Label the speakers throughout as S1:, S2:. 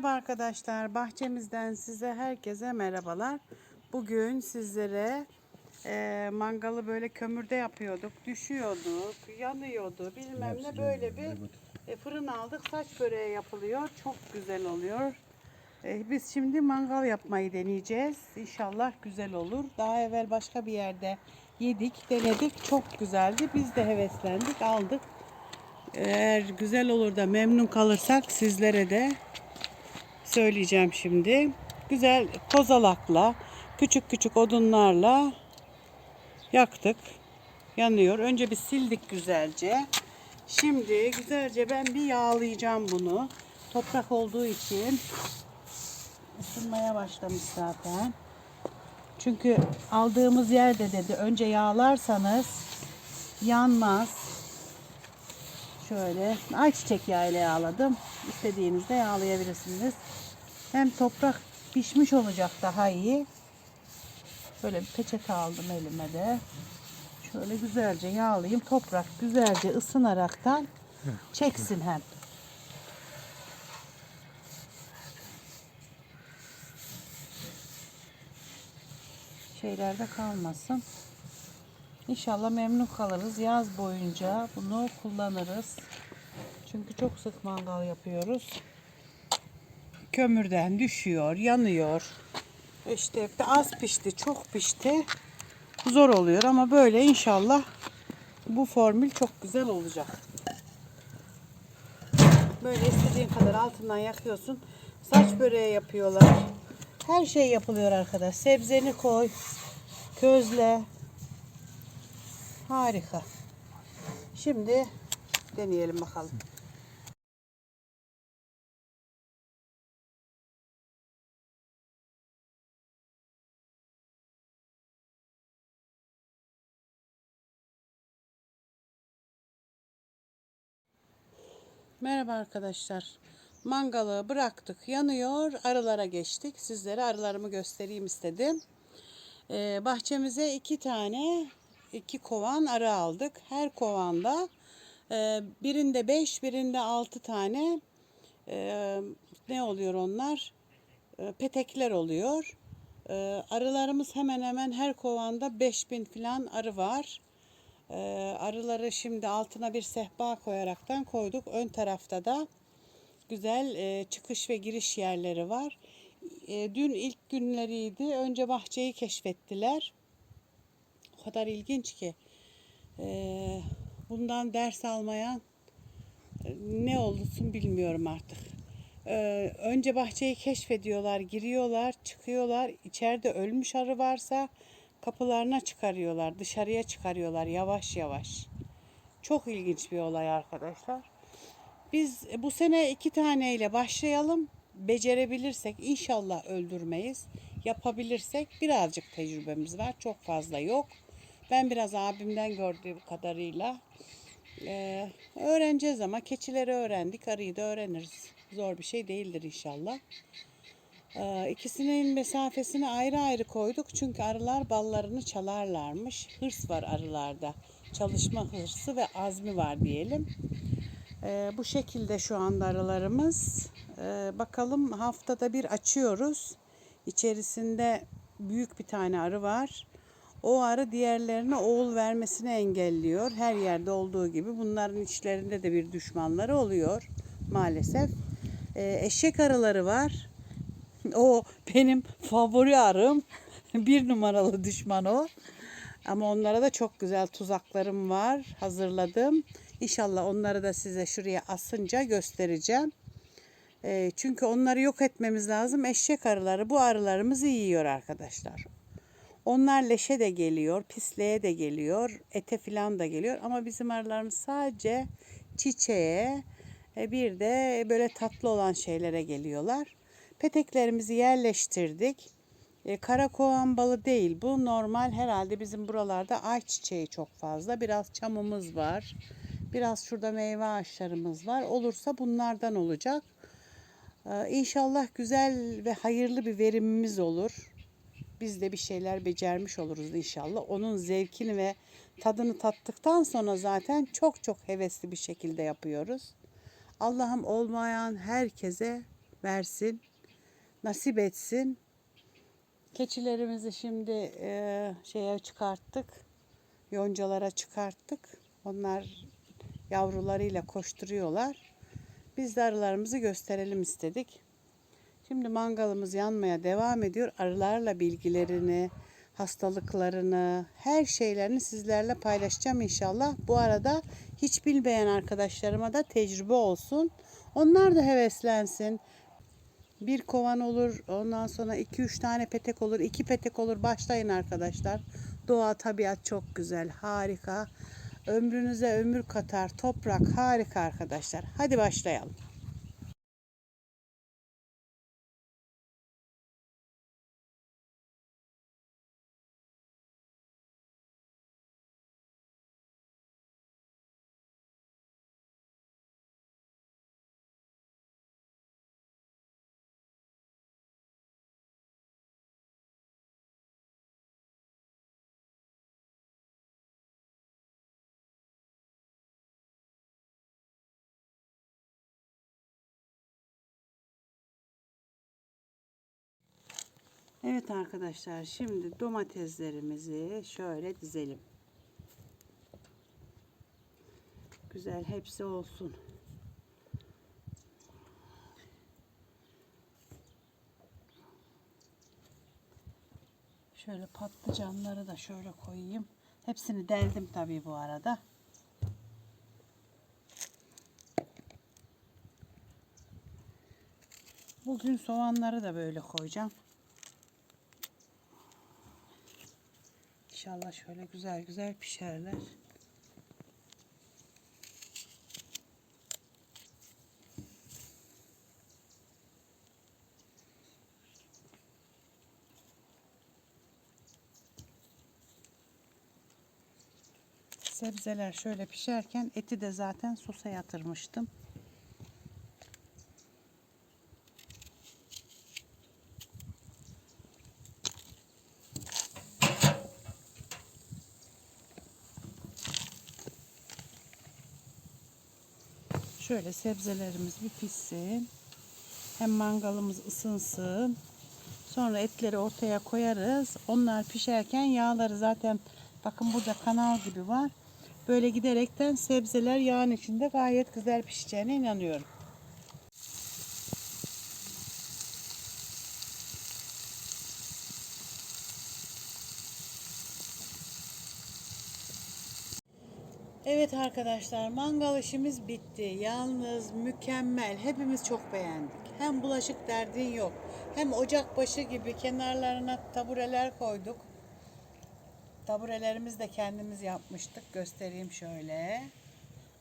S1: Merhaba arkadaşlar. Bahçemizden size herkese merhabalar. Bugün sizlere e, mangalı böyle kömürde yapıyorduk. Düşüyordu, yanıyordu. Bilmem ne böyle bir e, fırın aldık. Saç böreği yapılıyor. Çok güzel oluyor. E, biz şimdi mangal yapmayı deneyeceğiz. İnşallah güzel olur. Daha evvel başka bir yerde yedik, denedik. Çok güzeldi. Biz de heveslendik, aldık. Eğer güzel olur da memnun kalırsak sizlere de söyleyeceğim şimdi. Güzel kozalakla, küçük küçük odunlarla yaktık. Yanıyor. Önce bir sildik güzelce. Şimdi güzelce ben bir yağlayacağım bunu. Toprak olduğu için ısınmaya başlamış zaten. Çünkü aldığımız yerde dedi önce yağlarsanız yanmaz. Şöyle ayçiçek yağı ile yağladım. İstediğinizde yağlayabilirsiniz. Hem toprak pişmiş olacak daha iyi. Böyle bir peçete aldım elime de. Şöyle güzelce yağlayayım. Toprak güzelce ısınaraktan çeksin hem. Şeylerde kalmasın. İnşallah memnun kalırız. Yaz boyunca bunu kullanırız. Çünkü çok sık mangal yapıyoruz. Kömürden düşüyor, yanıyor. İşte az pişti, çok pişti. Zor oluyor ama böyle inşallah bu formül çok güzel olacak. Böyle istediğin kadar altından yakıyorsun. Saç böreği yapıyorlar. Her şey yapılıyor arkadaş. Sebzeni koy, közle, Harika. Şimdi deneyelim bakalım. Merhaba arkadaşlar. Mangalı bıraktık, yanıyor. Arılara geçtik. Sizlere arılarımı göstereyim istedim. Ee, bahçemize iki tane iki kovan arı aldık. Her kovanda e, birinde 5, birinde 6 tane e, ne oluyor onlar? E, petekler oluyor. E, arılarımız hemen hemen her kovanda 5000 falan arı var. Arıları şimdi altına bir sehpa koyaraktan koyduk. Ön tarafta da güzel çıkış ve giriş yerleri var. Dün ilk günleriydi. Önce bahçeyi keşfettiler o kadar ilginç ki e, bundan ders almayan e, ne olursun bilmiyorum artık. E, önce bahçeyi keşfediyorlar, giriyorlar, çıkıyorlar. İçeride ölmüş arı varsa kapılarına çıkarıyorlar, dışarıya çıkarıyorlar yavaş yavaş. Çok ilginç bir olay arkadaşlar. Biz bu sene iki taneyle başlayalım. Becerebilirsek inşallah öldürmeyiz. Yapabilirsek birazcık tecrübemiz var. Çok fazla yok. Ben biraz abimden gördüğüm kadarıyla e, öğreneceğiz ama keçileri öğrendik. Arıyı da öğreniriz. Zor bir şey değildir inşallah. E, ikisinin mesafesini ayrı ayrı koyduk. Çünkü arılar ballarını çalarlarmış. Hırs var arılarda. Çalışma hırsı ve azmi var diyelim. E, bu şekilde şu anda arılarımız. E, bakalım haftada bir açıyoruz. İçerisinde büyük bir tane arı var. O arı diğerlerine oğul vermesini engelliyor. Her yerde olduğu gibi bunların içlerinde de bir düşmanları oluyor maalesef. Ee, eşek arıları var. O benim favori arım. bir numaralı düşman o. Ama onlara da çok güzel tuzaklarım var. Hazırladım. İnşallah onları da size şuraya asınca göstereceğim. E, çünkü onları yok etmemiz lazım. Eşek arıları bu arılarımızı yiyor arkadaşlar. Onlar leşe de geliyor, pisliğe de geliyor, ete filan da geliyor. Ama bizim arılarımız sadece çiçeğe e, bir de böyle tatlı olan şeylere geliyorlar. Peteklerimizi yerleştirdik. E, karakovan balı değil bu. Normal herhalde bizim buralarda ayçiçeği çok fazla. Biraz çamımız var. Biraz şurada meyve ağaçlarımız var. Olursa bunlardan olacak. Ee, inşallah güzel ve hayırlı bir verimimiz olur biz de bir şeyler becermiş oluruz inşallah. Onun zevkini ve tadını tattıktan sonra zaten çok çok hevesli bir şekilde yapıyoruz. Allah'ım olmayan herkese versin. Nasip etsin. Keçilerimizi şimdi e, şeye çıkarttık. Yoncalara çıkarttık. Onlar yavrularıyla koşturuyorlar. Biz de arılarımızı gösterelim istedik. Şimdi mangalımız yanmaya devam ediyor. Arılarla bilgilerini, hastalıklarını, her şeylerini sizlerle paylaşacağım inşallah. Bu arada hiç bilmeyen arkadaşlarıma da tecrübe olsun. Onlar da heveslensin. Bir kovan olur, ondan sonra 2-3 tane petek olur, 2 petek olur. Başlayın arkadaşlar. Doğa, tabiat çok güzel, harika. Ömrünüze ömür katar, toprak harika arkadaşlar. Hadi başlayalım. Evet arkadaşlar şimdi domateslerimizi şöyle dizelim. Güzel hepsi olsun. Şöyle patlıcanları da şöyle koyayım. Hepsini deldim tabii bu arada. Bugün soğanları da böyle koyacağım. İnşallah şöyle güzel güzel pişerler. Sebzeler şöyle pişerken eti de zaten sosa yatırmıştım. Şöyle sebzelerimiz bir pişsin. Hem mangalımız ısınsın. Sonra etleri ortaya koyarız. Onlar pişerken yağları zaten bakın burada kanal gibi var. Böyle giderekten sebzeler yağın içinde gayet güzel pişeceğine inanıyorum. Evet arkadaşlar mangal işimiz bitti. Yalnız mükemmel. Hepimiz çok beğendik. Hem bulaşık derdin yok. Hem ocak başı gibi kenarlarına tabureler koyduk. Taburelerimizi de kendimiz yapmıştık. Göstereyim şöyle.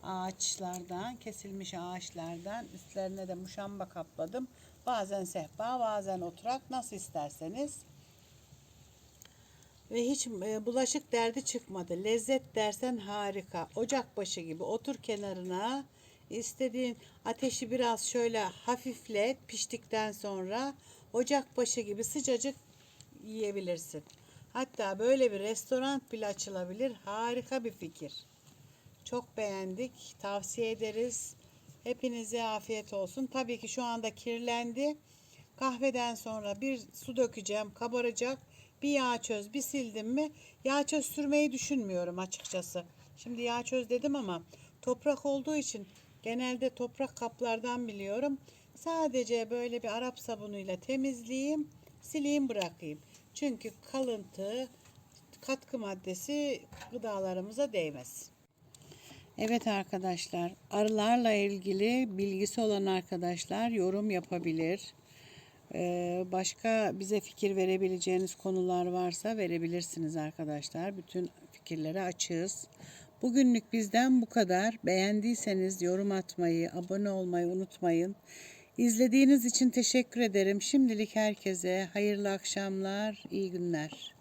S1: Ağaçlardan, kesilmiş ağaçlardan üstlerine de muşamba kapladım. Bazen sehpa, bazen oturak nasıl isterseniz. Ve hiç e, bulaşık derdi çıkmadı. Lezzet dersen harika. Ocak başı gibi otur kenarına. İstediğin ateşi biraz şöyle hafiflet piştikten sonra ocak başı gibi sıcacık yiyebilirsin. Hatta böyle bir restoran bile açılabilir. Harika bir fikir. Çok beğendik. Tavsiye ederiz. Hepinize afiyet olsun. Tabii ki şu anda kirlendi. Kahveden sonra bir su dökeceğim. Kabaracak. Bir yağ çöz, bir sildim mi? Yağ çöz sürmeyi düşünmüyorum açıkçası. Şimdi yağ çöz dedim ama toprak olduğu için genelde toprak kaplardan biliyorum. Sadece böyle bir Arap sabunuyla temizleyeyim, sileyim bırakayım. Çünkü kalıntı, katkı maddesi gıdalarımıza değmez. Evet arkadaşlar, arılarla ilgili bilgisi olan arkadaşlar yorum yapabilir. Ee, başka bize fikir verebileceğiniz konular varsa verebilirsiniz arkadaşlar. Bütün fikirlere açığız. Bugünlük bizden bu kadar. Beğendiyseniz yorum atmayı, abone olmayı unutmayın. İzlediğiniz için teşekkür ederim. Şimdilik herkese hayırlı akşamlar, iyi günler.